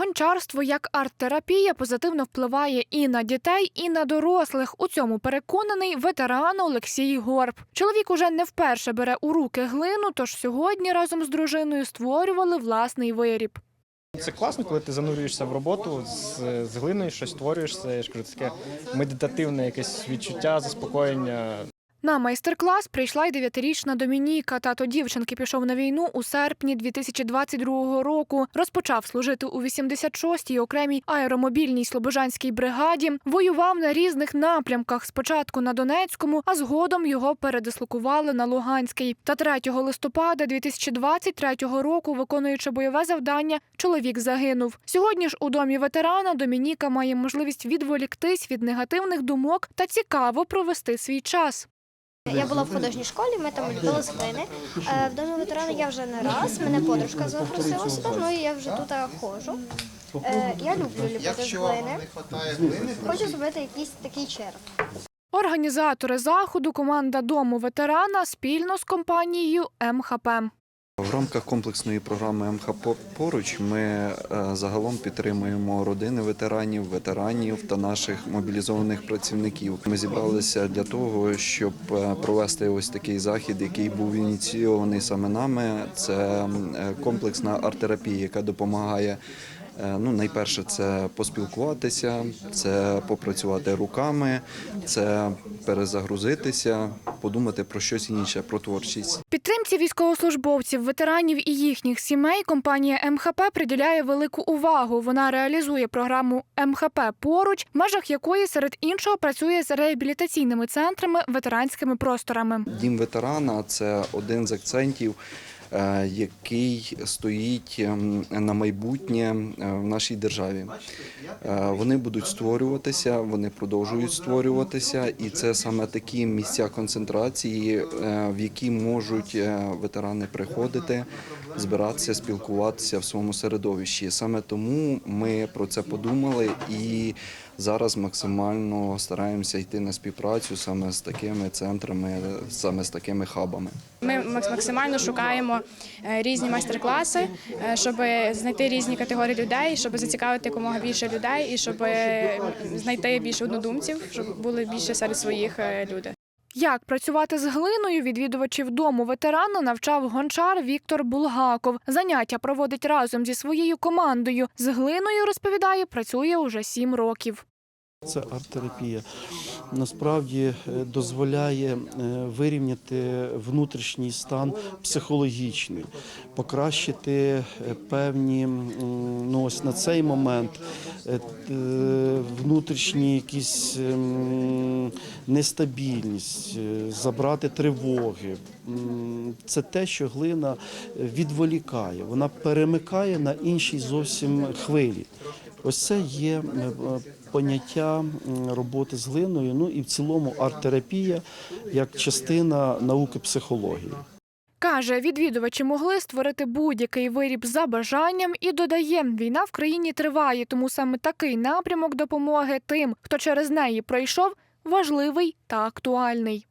Гончарство як арт-терапія позитивно впливає і на дітей, і на дорослих. У цьому переконаний ветеран Олексій Горб. Чоловік уже не вперше бере у руки глину, тож сьогодні разом з дружиною створювали власний виріб. Це класно, коли ти занурюєшся в роботу з, з глиною, щось створюєш. Це я ж кажу, таке медитативне якесь відчуття, заспокоєння. На майстер-клас прийшла й дев'ятирічна Домініка. Тато дівчинки пішов на війну у серпні 2022 року. Розпочав служити у 86-й окремій аеромобільній слобожанській бригаді. Воював на різних напрямках. Спочатку на Донецькому, а згодом його передислокували на Луганський. Та 3 листопада 2023 року, виконуючи бойове завдання, чоловік загинув. Сьогодні ж у домі ветерана Домініка має можливість відволіктись від негативних думок та цікаво провести свій час. Я була в художній школі, ми там любили спини. Е, В домі ветерана я вже не раз, мене подружка запросила сюди, ну і я вже тут е, ходжу. Е, Я люблю ліпити глини. глини, Хочу зробити якийсь такий черв. Організатори заходу команда дому ветерана спільно з компанією МХП. В рамках комплексної програми МХП поруч ми е, загалом підтримуємо родини ветеранів, ветеранів та наших мобілізованих працівників. Ми зібралися для того, щоб е, провести ось такий захід, який був ініційований саме нами. Це е, комплексна арт-терапія, яка допомагає. Е, Ну, найперше, це поспілкуватися, це попрацювати руками, це перезагрузитися, подумати про щось інше, про творчість. Підтримці військовослужбовців, ветеранів і їхніх сімей компанія МХП приділяє велику увагу. Вона реалізує програму МХП поруч, в межах якої серед іншого працює з реабілітаційними центрами, ветеранськими просторами. Дім ветерана це один з акцентів, який стоїть ем, на майбутнє е, в нашій державі. Е, Вони будуть створюватися, вони продовжують створюватися, і це саме такі місця концентрації, е, в які можуть е, ветерани приходити, збиратися, спілкуватися в своєму середовищі. Саме тому ми про це подумали і зараз максимально стараємося йти на співпрацю саме з такими центрами, саме з такими хабами. Ми макс- максимально шукаємо е, різні майстер-класи, е, щоб знайти різні категорії людей, щоб зацікавити якомога більше людей і щоб е, знайти більше однодумців, щоб були більше серед своїх людей. Як працювати з глиною відвідувачів дому ветерана навчав гончар Віктор Булгаков. Заняття проводить разом зі своєю командою. З глиною розповідає, працює уже сім років. Це арт-терапія. Насправді е, дозволяє е, вирівняти внутрішній стан психологічний, покращити е, певні ну ось на цей момент внутрішні якісь ем, нестабільність, е, забрати тривоги. Це те, що глина відволікає, вона перемикає на іншій зовсім хвилі. Ось це є е, е, поняття роботи з глиною, ну і в цілому арт-терапія як частина науки психології. Каже, відвідувачі могли створити будь-який виріб за бажанням і додає, війна в країні триває, тому саме такий напрямок допомоги тим, хто через неї пройшов, важливий та актуальний.